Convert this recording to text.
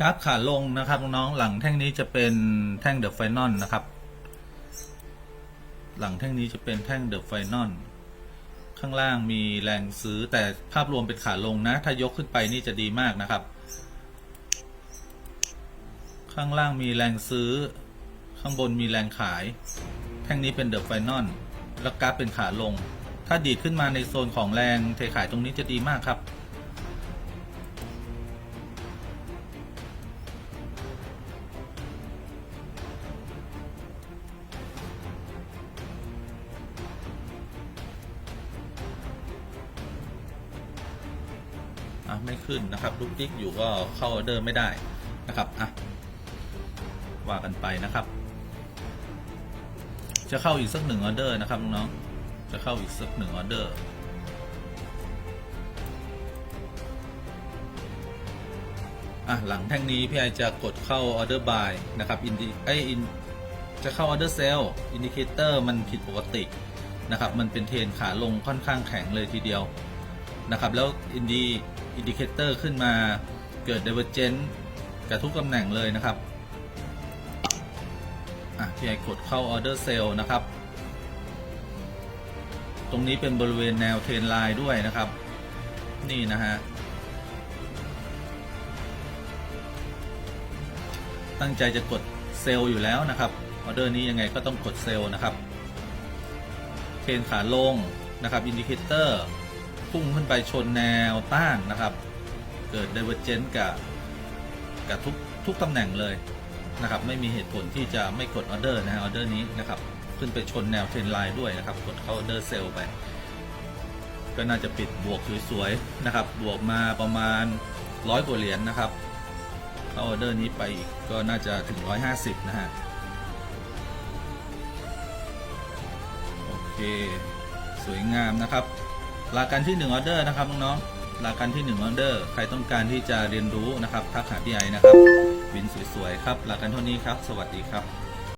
กราฟขาลงนะครับน้องๆหลังแท่งนี้จะเป็นแท่งเดอะไฟนอลนะครับ หลังแท่งนี้จะเป็นแท่งเดอะไฟนอลข้างล่างมีแรงซื้อแต่ภาพรวมเป็นขาลงนะ ถ้ายกขึ้นไปนี่จะดีมากนะครับ ข้างล่างมีแรงซื้อ ข้างบนมีแรงขาย แท่งนี้เป็นเดอะไฟนอลแล้วกราฟเป็นขาลง ถ้าดีดขึ้นมาในโซนของแรงเทขายตรงนี้จะดีมากครับ อะไม่ขึ้นนะครับลูกติ๊กอยู่ก็เข้าออเดอร์ไม่ได้นะครับอะว่ากันไปนะครับ จะเข้าอีกสักหนึ่งออเดอร์นะครับน้องจะเข้าอีกสักหนึ่งออเดอร์อะหลังแท่งนี้พี่ไอจะกดเข้าออเดอร์บายนะครับอินดิไออินจะเข้าออเดอร์เซลอินดิเคเตอร์มันผิดปกตินะครับ มันเป็นเทรนขาลงค่อนข้างแข็งเลยทีเดียวนะครับ แล้วอินดี อินดิเคเตอร์ขึ้นมาเกิด Divergent กับทุกตำแหน่งเลยนะครับ อะพี่ไอกดเข้า Order Sale นะครับ ตรงนี้เป็นบริเวณแนวเทรนไลน์ด้วยนะครับ นี่นะฮะ ตั้งใจจะกดเซลล์อยู่แล้วนะครับ ออเดอร์นี้ยังไงก็ต้องกดเซลล์นะครับ เทรนขาลงนะครับ อินดิเคเตอร์ พุ่งขึ้นไปชนแนวต้านนะครับ เกิด Divergent กับกับทุกทุกตำแหน่งเลยนะครับ ไม่มีเหตุผลที่จะไม่กดออเดอร์นะฮะออเดอร์นี้นะครับ ขึ้นไปชนแนวเทรนไลน์ด้วยนะครับ กดเข้าออเดอร์เซลไป ก็น่าจะปิดบวกสวยๆนะครับ บวกมาประมาณร้อยกว่าเหรียญนะครับเข้าออเดอร์นี้ไปอีกก็น่าจะถึง 150 นะฮะโอเค สวยงามนะครับ หลักการที่1ออเดอร์นะครับน้องๆหลักการที่1ออเดอร์ใครต้องการที่จะเรียนรู้นะครับทักหาพี่ไอนะครับบินสวยๆครับหลักการเท่านี้ครับ สวัสดีครับ